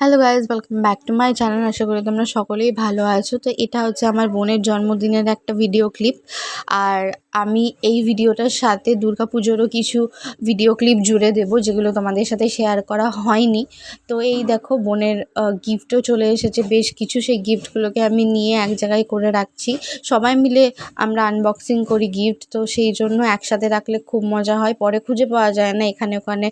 Hello guys welcome back to my channel আশা করি তোমরা সকলেই ভালো আছো। তো এটা হচ্ছে আমার বোনের জন্মদিনের একটা ভিডিও ক্লিপ আর আমি এই ভিডিওটার সাথে দুর্গা পুজোরও কিছু ভিডিও ক্লিপ জুড়ে দেবো, যেগুলো তোমাদের সাথে শেয়ার করা হয়নি। তো এই দেখো, বোনের গিফটও চলে এসেছে। বেশ কিছু সেই গিফটগুলোকে আমি নিয়ে এক জায়গায় করে রাখছি। সবাই মিলে আমরা আনবক্সিং করি গিফট তো সেই জন্য একসাথে রাখলে খুব মজা হয়। পরে খুঁজে পাওয়া যায় না, এখানে ওখানে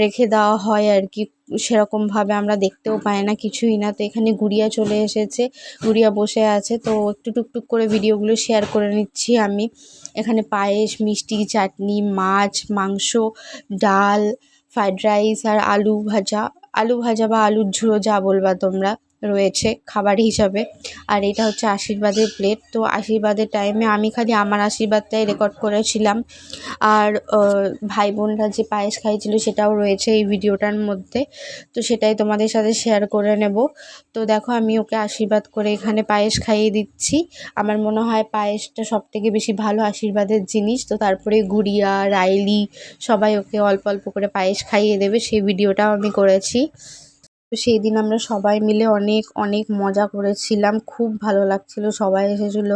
রেখে দেওয়া হয় আর কি। সেরকমভাবে আমরা দেখতেও পাই না, কিছুই না। তো এখানে গুড়িয়া চলে এসেছে, গুড়িয়া বসে আছে। তো একটু টুকটুক করে ভিডিওগুলো শেয়ার করে নিচ্ছি আমি। এখানে পায়েস, মিষ্টি, চাটনি, মাছ, মাংস, ডাল ফ্রায়েড রাইস আর আলু ভাজা। আলু ভাজা বা আলুর ঝুড়ো যা বলবা তোমরা। রয়েছে খাবার হিসাবে। আর এটা হচ্ছে আশীর্বাদের প্লেট তো আশীর্বাদের টাইমে আমি খালি আমার আশীর্বাদটাই রেকর্ড করেছিলাম। আর ভাই বোনরা যে পায়েস খাইছিল সেটাও রয়েছে এই ভিডিওটার মধ্যে। তো সেটাই তোমাদের সাথে শেয়ার করে নেব। তো দেখো, আমি ওকে আশীর্বাদ করে এখানে পায়েস খাইয়ে দিচ্ছি। আমার মনে হয় পায়েসটা সব থেকে বেশি ভালো আশীর্বাদের জিনিস। তো তারপরে গুড়িয়া, রাইলি সবাই ওকে অল্প অল্প করে পায়েস খাইয়ে দেবে। সেই ভিডিওটাও আমি করেছি। তো সেই দিন আমরা সবাই মিলে অনেক অনেক মজা করেছিলাম। খুব ভালো লাগছিল, সবাই এসেছিল।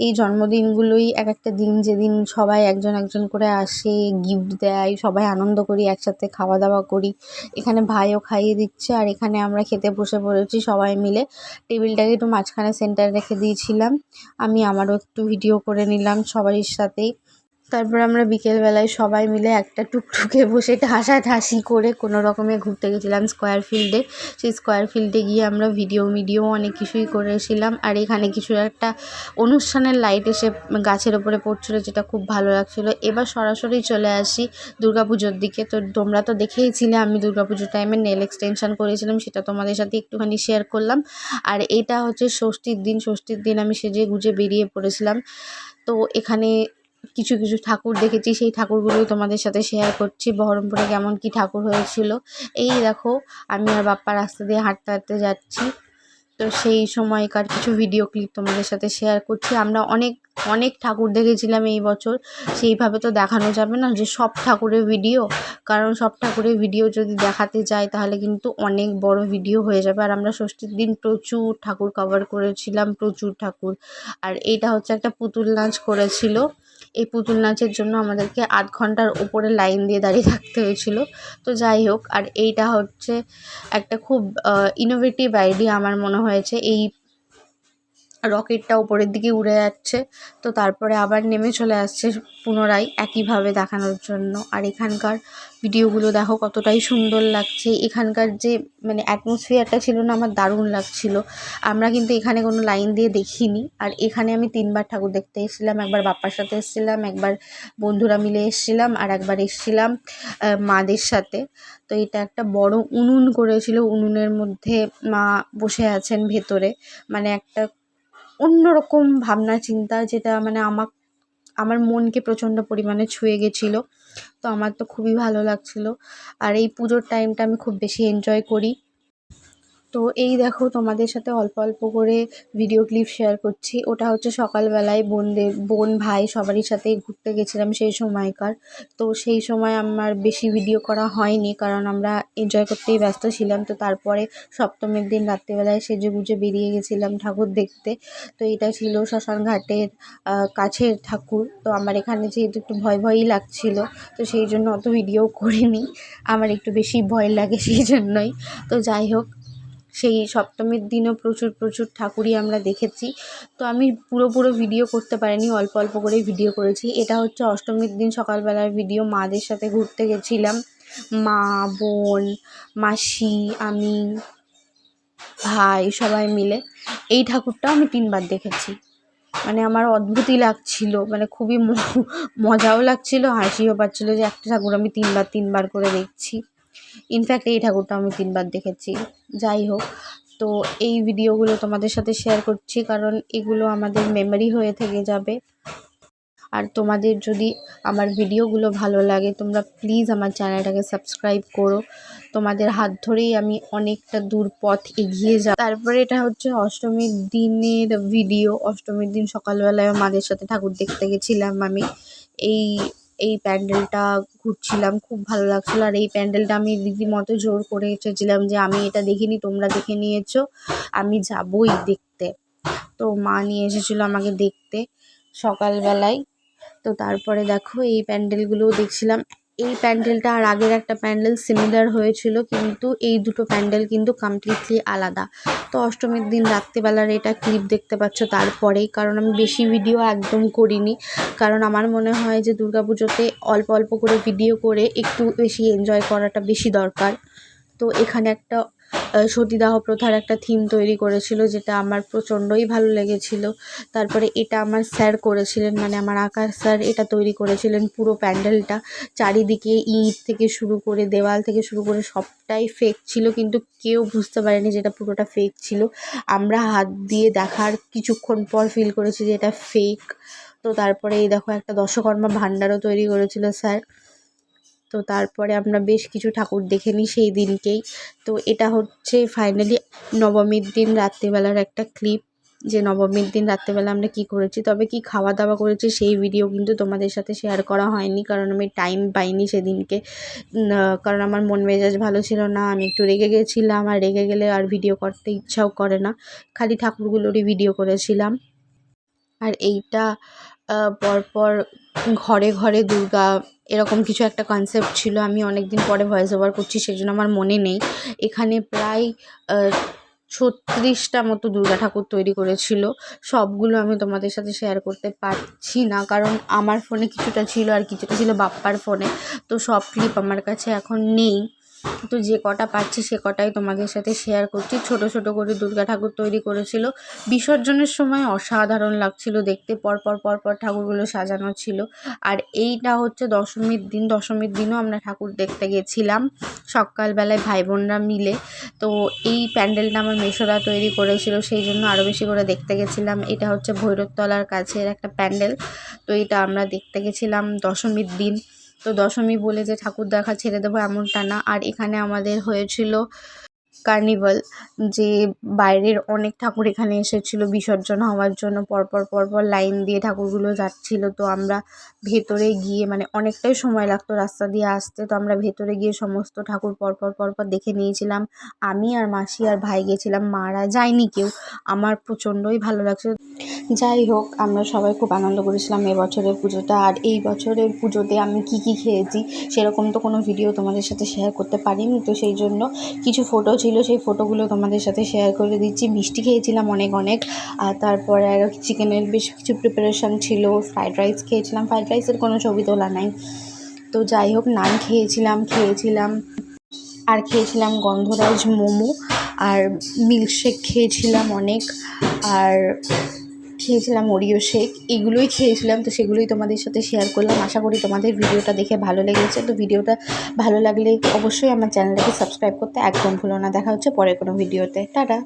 এই জন্মদিনগুলোই এক একটা দিন, যেদিন সবাই একজন একজন করে আসে গিফট দেয়, সবাই আনন্দ করি, একসাথে খাওয়া দাওয়া করি। এখানে ভাইও খাইয়ে দিচ্ছে আর এখানে আমরা খেতে বসে পড়েছি সবাই মিলে। টেবিলটাকে একটু মাঝখানে সেন্টার রেখে দিয়েছিলাম। আমি আমারও একটু ভিডিও করে নিলাম সবারই সাথেই। তারপর আমরা বিকেলবেলায় সবাই মিলে একটা টুকটুকে বসে ঠাসাঠাসি করে কোনো রকমে ঘুরতে গেছিলাম স্কোয়ার ফিল্ডে সেই স্কোয়ার ফিল্ডে গিয়ে আমরা ভিডিও মিডিও অনেক কিছুই করেছিলাম। আর এখানে কিছু একটা অনুষ্ঠানের লাইট এসে গাছের ওপরে পড়ছিলো যেটা খুব ভালো লাগছিল। এবার সরাসরি চলে আসি পুজোর দিকে। তো তোমরা তো দেখেইছিলে আমি পুজোর টাইমে নেল এক্সটেনশন করেছিলাম, সেটা তোমাদের সাথে একটুখানি শেয়ার করলাম। আর এটা হচ্ছে ষষ্ঠীর দিন। ষষ্ঠীর দিন আমি সেজে গুজে বেরিয়ে পড়েছিলাম। তো এখানে কিছু কিছু ঠাকুর দেখেছি, সেই ঠাকুরগুলোই তোমাদের সাথে শেয়ার করছি। বহরমপুরে কেমন কি ঠাকুর হয়েছিল। এই দেখো, আমি আর বাপ্পা রাস্তা দিয়ে হাঁটতে হাঁটতে যাচ্ছি। তো সেই সময়কার কিছু ভিডিও ক্লিপ তোমাদের সাথে শেয়ার করছি। আমরা অনেক অনেক ঠাকুর দেখেছিলাম এই বছর। সেইভাবে তো দেখানো যাবে না যে সব ঠাকুরের ভিডিও কারণ সব ঠাকুরের ভিডিও যদি দেখাতে যাই, তাহলে কিন্তু অনেক বড় ভিডিও হয়ে যাবে। আর আমরা ষষ্ঠীর দিন প্রচুর ঠাকুর কভার করেছিলাম, প্রচুর ঠাকুর। আর এইটা হচ্ছে একটা পুতুল নাচ করেছিল। এই পুতুল নাচের জন্য আমাদেরকে আধ ঘণ্টার ওপরে লাইন দিয়ে দাঁড়িয়ে থাকতে হয়েছিল। তো যাই হোক, আর এইটা হচ্ছে একটা খুব ইনোভেটিভ আইডিয়া আমার মনে হয়েছে। এই রকেটটা উপরের দিকে উড়ে যাচ্ছে। তো তারপরে আবার নেমে চলে আসছে পুনরায় একইভাবে দেখানোর জন্য। আর এখানকার ভিডিওগুলো দেখো কতটাই সুন্দর লাগছে। এখানকার যে মানে অ্যাটমসফিয়ারটা ছিল না, আমার দারুণ লাগছিল। আমরা কিন্তু এখানে কোনো লাইন দিয়ে দেখিনি। আর এখানে আমি তিনবার ঠাকুর দেখতে এসেছিলাম। একবার বাপ্পার সাথে এসেছিলাম, একবার বন্ধুরা মিলে এসেছিলাম, আর একবার এসেছিলাম মাদের সাথে। তো এটা একটা বড় উনুন করেছিল। উনুনের মধ্যে মা বসে আছেন ভেতরে। মানে একটা অন্যরকম ভাবনা চিন্তা যেটা মানে আমার আমার মনকে প্রচণ্ড পরিমাণে ছুঁয়ে গেছিল। তো আমার তো খুবই ভালো লাগছিল। আর এই পুজোর টাইমটা আমি খুব বেশি এনজয় করি। তো এই দেখো তোমাদের সাথে অল্প অল্প করে ভিডিও ক্লিপ শেয়ার করছি। ওটা হচ্ছে সকালবেলায় বোনদের, বোন, ভাই সবারই সাথেই ঘুরতে গেছিলাম সেই সময়কার। তো সেই সময় আমার বেশি ভিডিও করা হয়নি কারণ আমরা এনজয় করতেই ব্যস্ত ছিলাম। তো তারপরে সপ্তমীর দিন রাত্রিবেলায় সেজে গুজে বেরিয়ে গেছিলাম ঠাকুর দেখতে। তো এটা ছিল শ্মশান ঘাটের কাছের ঠাকুর। তো আমার এখানে যেহেতু একটু ভয় ভয়ই লাগছিল, তো সেই জন্য অত ভিডিও করিনি। আমার একটু বেশি ভয় লাগে সেই জন্যই। তো যাই হোক সেই সপ্তমীর দিনও প্রচুর প্রচুর ঠাকুরই আমরা দেখেছি। তো আমি পুরো পুরো ভিডিও করতে পারিনি, অল্প অল্প করেই ভিডিও করেছি। এটা হচ্ছে অষ্টমীর দিন সকালবেলার ভিডিও মাদের সাথে ঘুরতে গেছিলাম। মা, বোন, মাসি, আমি, ভাই, সবাই মিলে। এই ঠাকুরটাও আমি তিনবার দেখেছি। মানে আমার অদ্ভুতই লাগছিল মানে খুবই মজাও লাগছিল, হাসিও পাচ্ছিল যে একটা ঠাকুর আমি তিনবার তিনবার করে দেখছি। ইনফ্যাক্ট এই ঠাকুরটা আমি তিনবার দেখেছি। যাই হোক, তো এই ভিডিওগুলো তোমাদের সাথে শেয়ার করছি কারণ এগুলো আমাদের মেমোরি হয়ে থেকে যাবে। আর তোমাদের যদি আমার ভিডিওগুলো ভালো লাগে, তোমরা প্লিজ আমার চ্যানেলটাকে সাবস্ক্রাইব করো। তোমাদের হাত ধরেই আমি অনেকটা দূর পথ এগিয়ে যাই তারপরে এটা হচ্ছে অষ্টমীর দিনের ভিডিও অষ্টমীর দিন সকালবেলায় মাদের সাথে ঠাকুর দেখতে গেছিলাম আমি। এই এই প্যান্ডেলটা ঘুরছিলাম, খুব ভালো লাগছিল। আর এই প্যান্ডেলটা আমি রীতিমতো জোর করে এসেছিলাম যে, আমি এটা দেখিনি, তোমরা দেখে নিয়েছো, আমি যাবই দেখতে। তো মা নিয়ে এসেছিল আমাকে দেখতে সকালবেলায়। তো তারপরে দেখো, এই প্যান্ডেলগুলোও দেখছিলাম। এই প্যান্ডেলটা আর আগের একটা প্যান্ডেল সিমিলার হয়েছিল, কিন্তু এই দুটো প্যান্ডেল কিন্তু কমপ্লিটলি আলাদা। তো অষ্টমীর দিন রাত্রিবেলার এটা ক্লিপ দেখতে পাচ্ছ, তারপরেই, কারণ আমি বেশি ভিডিও একদম করিনি। কারণ আমার মনে হয় যে পুজোতে অল্প অল্প করে ভিডিও করে একটু বেশি এনজয় করাটা বেশি দরকার। তো এখানে একটা সতীদাহ প্রথার একটা থিম তৈরি করেছিল, যেটা আমার প্রচণ্ডই ভালো লেগেছিল। তারপরে এটা আমার স্যার করেছিলেন মানে আমার আঁকার স্যার এটা তৈরি করেছিলেন পুরো প্যান্ডেলটা। চারিদিকে ইট থেকে শুরু করে, দেওয়াল থেকে শুরু করে সবটাই ফেক ছিল, কিন্তু কেউ বুঝতে পারেনি যে এটা পুরোটা ফেক ছিল। আমরা হাত দিয়ে দেখার কিছুক্ষণ পর ফিল করেছি যে এটা ফেক তো তারপরে এই দেখো একটা দশকর্মা ভাণ্ডারও তৈরি করেছিল স্যার তো তারপরে আমরা বেশ কিছু ঠাকুর দেখে নিই সেই দিনকেই। তো এটা হচ্ছে ফাইনালি নবমীর দিন, রাত্রিবেলার একটা ক্লিপ যে নবমীর দিন, রাত্রেবেলা আমরা কি করেছি, তবে কি খাওয়া দাওয়া করেছি সেই ভিডিও কিন্তু তোমাদের সাথে শেয়ার করা হয়নি, কারণ আমি টাইম পাইনি সেদিনকে। কারণ আমার মন মেজাজ ভালো ছিল না, আমি একটু রেগে গেছিলাম, আর রেগে গেলে আর ভিডিও করতে ইচ্ছাও করে না। খালি ঠাকুরগুলোরই ভিডিও করেছিলাম। আর এইটা পরপর ঘরে ঘরে দুর্গা এরকম কিছু একটা কনসেপ্ট ছিল, আমি অনেক দিন পরে ভয়েস ওভার করছি, সেজন্য আমার মনে নেই। এখানে প্রায় ছত্রিশটা মতো দুর্গা ঠাকুর তৈরি করেছিল। সবগুলো আমি তোমাদের সাথে শেয়ার করতে পারছি না, কারণ আমার ফোনে কিছুটা ছিল আর কিছুটা ছিল বাপ্পার ফোনে তো সব ক্লিপ আমার কাছে এখন নেই। তো যে কটা পাচ্ছি সে কটাই তোমাদের সাথে শেয়ার করছি। ছোট ছোট করে দুর্গা ঠাকুর তৈরি করেছিল। বিসর্জনের সময় অসাধারণ লাগছিল দেখতে। পরপর পরপর ঠাকুরগুলো সাজানো ছিল। আর এইটা হচ্ছে দশমীর দিন। দশমীর দিনও আমরা ঠাকুর দেখতে গেছিলাম সকালবেলায় ভাই বোনরা মিলে। তো এই প্যান্ডেলটা আমার মেশোরা তৈরি করেছিল, সেই জন্য আরও বেশি করে দেখতে গেছিলাম। এটা হচ্ছে ভৈরবতলার কাছের একটা প্যান্ডেল। তো এটা আমরা দেখতে গেছিলাম দশমীর দিন। তো দশমী বলে যে ঠাকুর দেখা ছেড়ে দেবো এমনটা না। আর এখানে আমাদের হয়েছিল কার্নিভাল যে বাইরের অনেক ঠাকুর এখানে এসেছিল বিসর্জন হওয়ার জন্য। পরপর পরপর লাইন দিয়ে ঠাকুরগুলো যাচ্ছিল। তো আমরা ভেতরে গিয়ে মানে অনেকটাই সময় লাগতো রাস্তা দিয়ে আসতে। তো আমরা ভেতরে গিয়ে সমস্ত ঠাকুর পরপর পরপর দেখে নিয়েছিলাম। আমি আর মাসি আর ভাই গেছিলাম। মারা যায়নি কেউ। আমার প্রচণ্ডই ভালো লাগছে। যাই হোক আমরা সবাই খুব আনন্দ করেছিলাম এবছরের পুজোটা। আর এই বছরের পুজোতে আমি কী কী খেয়েছি সেরকম তো কোনো ভিডিও তোমাদের সাথে শেয়ার করতে পারিনি। তো সেই জন্য কিছু ফটো ছিল, সেই ফটোগুলো তোমাদের সাথে শেয়ার করে দিচ্ছি। মিষ্টি খেয়েছিলাম অনেক অনেক। আর তারপরে আরও চিকেনের বেশ কিছু প্রিপারেশান ছিল। ফ্রাইড রাইস খেয়েছিলাম। ফ্রাইড রাইসের কোনো ছবি তোলা নাই। তো যাই হোক নান খেয়েছিলাম খেয়েছিলাম। আর খেয়েছিলাম গন্ধরাজ মোমো। আর মিল্কশেক খেয়েছিলাম অনেক। আর খেয়েছিলাম ওরিও শেক এগুলোই খেয়েছিলাম। তো সেগুলোই তোমাদের সাথে শেয়ার করলাম। আশা করি তোমাদের ভিডিওটা দেখে ভালো লেগেছে। তো ভিডিওটা ভালো লাগলে অবশ্যই আমার চ্যানেলটাকে সাবস্ক্রাইব করতে একদম ভুলো না। দেখা হচ্ছে পরে কোনো ভিডিওতে টাটা!